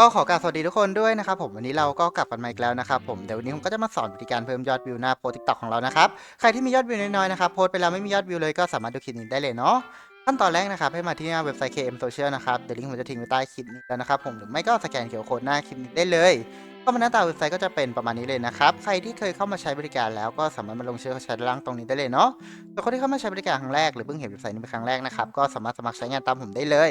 ก็ขอกราบสวัสดีทุกคนด้วยนะครับผมวันนี้เราก็กลับกันมาอีกแล้วนะครับผมเดี๋ยววันนี้ผมก็จะมาสอนวิธีการเพิ่มยอดวิวหน้าโพสติ๊กต็อกของเรานะครับใครที่มียอดวิวน้อยๆนะครับโพสไปแล้วไม่มียอดวิวเลยก็สามารถดูคลิปนี้ได้เลยเนาะขั้นตอนแรกนะครับให้มาที่หน้าเว็บไซต์ KM Social นะครับเดี๋ยวลิงก์ผมจะทิ้งไว้ใต้คลิปนี้แล้วนะครับผมหรือไม่ก็สแกนเคอร์โค้ดหน้าคลิปนี้ได้เลยก็มาหน้าตาเว็บไซต์ก็จะเป็นประมาณนี้เลยนะครับ ใครที่เคยเข้ามาใช้บริการแล้วก็สามารถมาลงชื่อเข้าใช้ล่างตรงนี้ได้เลยเนาะส่คนที่เข้ามาใช้บริการครั้งแรกหรือเพิ่งเห็นเว็บไซต์นี้เป็นครั้งแรกนะครับก็สามารถสมัครใช้งานตามผมได้เลย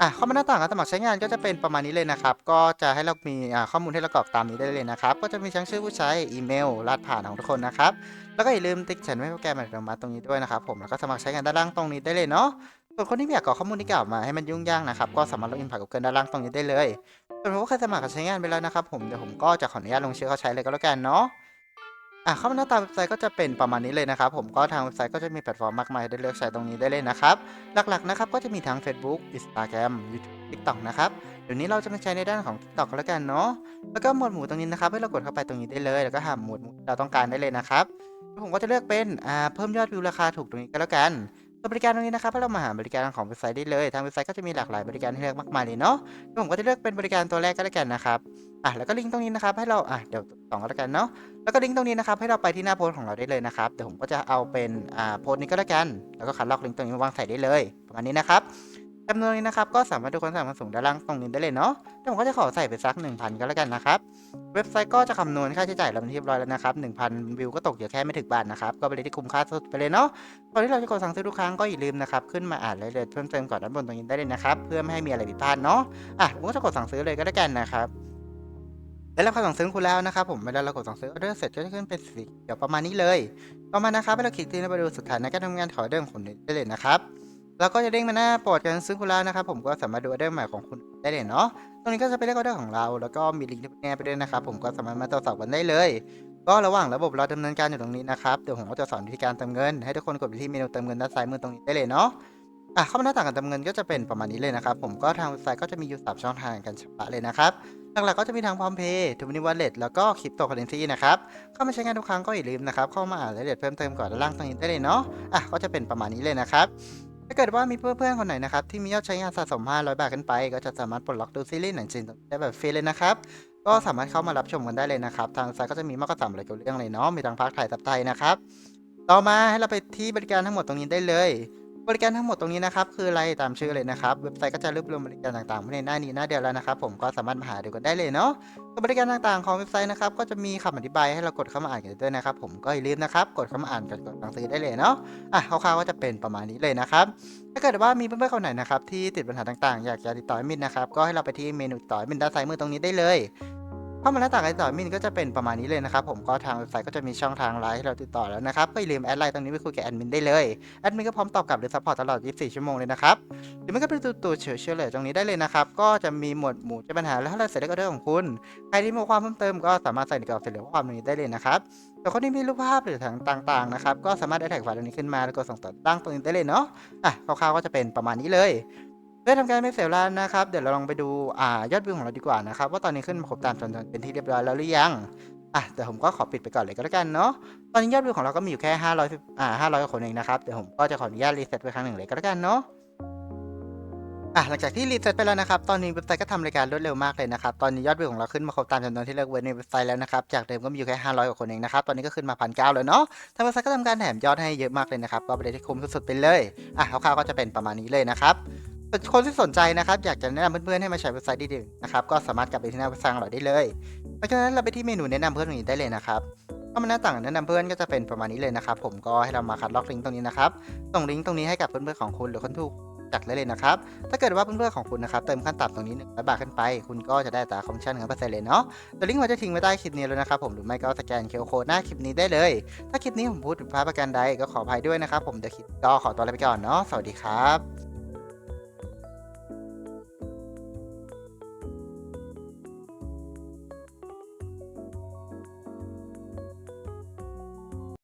อะข้ามาหน้าต่างการสมัครใช้งานก็จะเป็นประมาณนี้เลยนะครับ ก็จะให้เรามีอ่าข้อมูลให้เรากรอกตามนี้ได้เลยนะครับ ก็จะมีทั้งชื่อผู้ใช้อีเมลรหัสผ่านของทุกคนนะครับ แล้วก็อย่าลืมติ๊กฉันไว้โปรแกรมอัตโนมัติตรงนี้ด้วยนะครับผมแล้วก็สมัครใช้งานด้านล่างตรงนี้ได้เลยเนาะส่วนคนที่ไม่อยากกรอกข้อมูลที่กล่าวมาให้มันยุ่งยากนะครับก็สามารถล็อกอินผ่าน Google ด้านล่างตรงนี้ได้เลยส่วนผมก็เคยสมัครใช้งานไปแล้วนะครับผมเดี๋ยวผมก็จะขออนุญาตลงชื่อเขาใช้เลยก็แล้วกันเนาะ อะเข้ามาหน้าตาเว็บไซต์ก็จะเป็นประมาณนี้เลยนะครับ ผมก็ทางเว็บไซต์ก็จะมีแพลตฟอร์มมากมายได้เลือกใช้ตรงนี้ได้เลยนะครับ หลักๆนะครับก็จะมีทั้ง Facebook Instagram YouTube TikTok นะครับเดี๋ยวนี้เราจะมาใช้ในด้านของ TikTok ก็แล้วกันเนาะแล้วก็หมวดหมู่ตรงนี้นะครับให้เรากดเข้าไปตรงนี้ได้เลย แล้วก็หาหมวดหมู่เราต้องการได้เลยนะครับผมก็จะเลือกเป็นอ่าเพิ่มยอดวิวราคาถูกตรงนี้ก็แล้วกัน บริการตรงนี้นะครับให้เรามาหาบริการของเว็บไซต์ได้เลยทางเว็บไซต์ก็จะมีหลากหลายบริการให้เลือกมากมายเลยเนาะผมก็จะเลือกเป็นบริการตัวแรกก็แล้วกันนะครับอะแล้วก็ลิงก์ตรงนี้นะครับให้เราอะเดี๋ยวสองก็แล้วกันเนาะแล้วก็ลิงก์ตรงนี้นะครับให้เราไปที่หน้าโพสต์ของเราได้เลยนะครับเดี๋ยวผมก็จะเอาเป็นอ่าโพสต์นี้ก็แล้วกัน แล้วก็คัดลอกลิงก์ตรงนี้มาวางใส่ได้เลยประมาณนี้นะครับ จำนวนนี้นะครับก็สามารถดูความสามารถสูงด้านล่างตรงนี้ได้เลยเนาะเดี๋ยวผมก็จะขอใส่ไปสัก 1,000 ก็แล้วกันนะครับ เว็บไซต์ก็จะคำนวณค่าใช้จ่ายเราเป็นที่เรียบร้อยแล้วนะครับ 1,000 วิวก็ตกอยู่แค่ไม่ถึงบาทนะครับ ก็เป็นอะไรที่คุ้มค่าสุดไปเลยเนาะก่อนที่เราจะกดสั่งซื้อทุกครั้งก็อย่าลืมนะครับขึ้นมาอ่านรายละเอียดเพิ่มเติมก่อนด้านบนตรงนี้ได้เลยนะครับเพื่อไม่ให้มีอะไรผิดพลาดเนาะอะผมก็จะกดสั่งซื้อเลยก็แล้วกันนะครับได้รับคำสั่งซื้อคุณแล้วนะครับผมเวลาเรากดสั่งซื้อออเดอร์เสร็จก็จะขึ้นเป็นสีเขียวประมาณนี้เลย ต่อมานะครับให้เราคลิกที่หน้าประตูสุดท้ายในการทำงานถอเดอร์ของได้เลยนะครับ แล้วก็จะเด้งมาหน้าโปรดการซื้อคุณล้วนะครับผมก็สามารถดูออเดอร์ใหม่ของคุณได้เลยเนาะตรงนี้ก็จะเป็นเลขออเดอร์ของเรา แล้วก็มีลิงก์ที่แนบไปด้วยนะครับผมก็สามารถมาตรวจสอบกันได้เลย ก็ระหว่างระบบเราดำเนินการอยู่ตรงนี้นะครับเดี๋ยวผมก็จะสอนวิธีการเติมเงิน ให้ทุกคนกดไปที่เมนูเติมเงินด้านซ้ายมือตรงนี้ได้เลยเนาะอะเข้ามาหน้าต่างการเติมเงินก็จะเป็นประมาณนี้เลยนะครับผมก็ทางเว็บไซต์ก็จะมีอยู่สามช่องทางการชำระเลยนะครับหลักๆก็จะมีทางพร้อมเพย์ทูมินิวัลเล็ตแล้วก็คริปโตเคอเรนซีนะครับ เข้ามาใช้งานทุกครั้งก็อย่าลืมนะครับ เข้ามาอ่านรายละเอียดเพิ่มเติมก่อนด้านล่างตรงนี้ได้เลยเนาะ อะ ก็จะเป็นประมาณนี้เลยนะครับ ถ้าเกิดว่ามีเพื่อนๆคนไหนนะครับที่มียอดใช้งานสะสม 500 บาทขึ้นไป ก็จะสามารถปลดล็อกดูซีรีส์หนังจีนได้แบบฟรีเลยนะครับ ก็สามารถเข้ามารับชมกันได้เลยนะครับ ทางไซต์ก็จะมีมากกว่า3รายการเรื่องเลยเนาะ มีทั้งภาคไทยซับไทยนะครับ ต่อมาให้เราไปที่บริการทั้งหมดตรงนี้ได้เลย บริการทั้งหมดตรงนี้นะครับคืออะไรตามชื่อเลยนะครับ เว็บไซต์ก็จะรวบรวมบริการต่างๆไว้ในหน้านี้หน้าเดียวแล้วนะครับ ผมก็สามารถมาหาดูกันได้เลยเนาะส่วนบริการต่างๆของเว็บไซต์นะครับก็จะมีคำอธิบายให้เรากดเข้ามาอ่านกันด้วยนะครับ ผมก็อย่าลืมนะครับกดเข้ามาอ่านก่อนกดสั่งซื้อได้เลยเนาะอะคร่าวๆก็จะเป็นประมาณนี้เลยนะครับถ้าเกิดว่ามีเพื่อนๆคนไหนนะครับที่ติดปัญหาต่างๆ อยากจะติดต่อมินนะครับก็ให้เราไปที่เมนูติดต่อมินด้านซ้ายมือตรงนี้ได้เลย เข้ามาหน้าต่างการติดต่อมินก็จะเป็นประมาณนี้เลยนะครับผมก็ทางเว็บไซต์ก็จะมีช่องทางไลน์ให้เราติดต่อแล้วนะครับก็อย่าลืมแอดไลน์ตรงนี้ไปคุยกับแอดมินได้เลยแอดมินก็พร้อมตอบกลับหรือซัพพอร์ตตลอด 24 ชั่วโมงเลยนะครับหรือไม่ก็ไปดูตัวเฉยเฉลยตรงนี้ได้เลยนะครับก็จะมีหมวดหมู่แก้ปัญหาและถ้าเราเสร็จแล้วก็เรื่องของคุณใครที่มีความเพิ่มเติมก็สามารถใส่ในกรอบเสร็จหรือข้อความตรงนี้ได้เลยนะครับแต่คนที่มีรูปภาพหรือต่างๆนะครับก็สามารถได้แท็กไฟล์ตรงนี้ขึ้นมาแล้วก็ส่งต่อตั้งตรงนี้ได้เลยเนาะอะคร่าวๆก็จะเป็นประมาณนี้เลย เพื่อทำการไม่เสียเวลานะครับ เดี๋ยวเราลองไปดูอ่ายอดวิวของเราดีกว่านะครับ ว่าตอนนี้ขึ้นมาครบตามจำนวนเป็นที่เรียบร้อยแล้วหรือยังอะเดี๋ยวผมก็ขอปิดไปก่อนเลยก็แล้วกันเนาะตอนนี้ยอดวิวของเราก็มีอยู่แค่ 500อ่า500กว่าคนเองนะครับเดี๋ยวผมก็จะขออนุญาตรีเซ็ตไปครั้งหนึ่งเลยก็แล้วกันเนาะอะหลังจากที่รีเซ็ตไปแล้วนะครับ ตอนนี้เว็บไซต์ก็ทำรายการรวดเร็วมากเลยนะครับ ตอนนี้ยอดวิวของเราขึ้นมาครบตามจำนวนที่เลือกไว้ในเว็บไซต์แล้วนะครับ จากเดิมก็มีอยู่แค่ 500 กว่าคนเองนะครับ ตอนนี้ก็ขึ้นมาพันเก้าแล้วเนาะทางเว็บไซต์ก็ทำการแถมยอดให้เยอะมากเลยนะครับ ก็เป็นที่คุ้มสุดๆไปเลย อะคร่าวๆก็จะเป็นประมาณนี้เลยนะครับ คนที่สนใจนะครับ อยากจะแนะนำเพื่อนๆให้มาใช้เว็บไซต์ดีๆนะครับ ก็สามารถกลับไปที่หน้าเว็บไซต์ของเราได้เลย เพราะฉะนั้นเราไปที่เมนูแนะนำเพื่อนตรงนี้ได้เลยนะครับเข้ามาหน้าต่างแนะนำเพื่อนก็จะเป็นประมาณนี้เลยนะครับ ผมก็ให้เรามาคัดลอกลิงก์ตรงนี้นะครับ ส่งลิงก์ตรงนี้ให้กับเพื่อนๆของคุณหรือคนถูกจัดได้เลยนะครับ ถ้าเกิดว่าเพื่อนๆของคุณนะครับเติมขั้นต่ำตรงนี้หนึ่งร้อยบาทขึ้นไป คุณก็จะได้ตราคอมมิชชั่นหนึ่งเปอร์เซ็นต์เลยเนาะตัวลิงก์มันจะทิ้งไว้ใต้คลิปนี้แล้วนะครับผมหรือไม่ก็สแกนเคอร์โค้ดหน้าคลิปนี้ได้เลย ถ้าคลิปนี้ผมพูดผิดพลาดประการใดก็ขออภัยด้วยนะครับผมเดี๋ยวคลิปก็ขอตัวลาไปก่อนเนาะสวัสดีครับ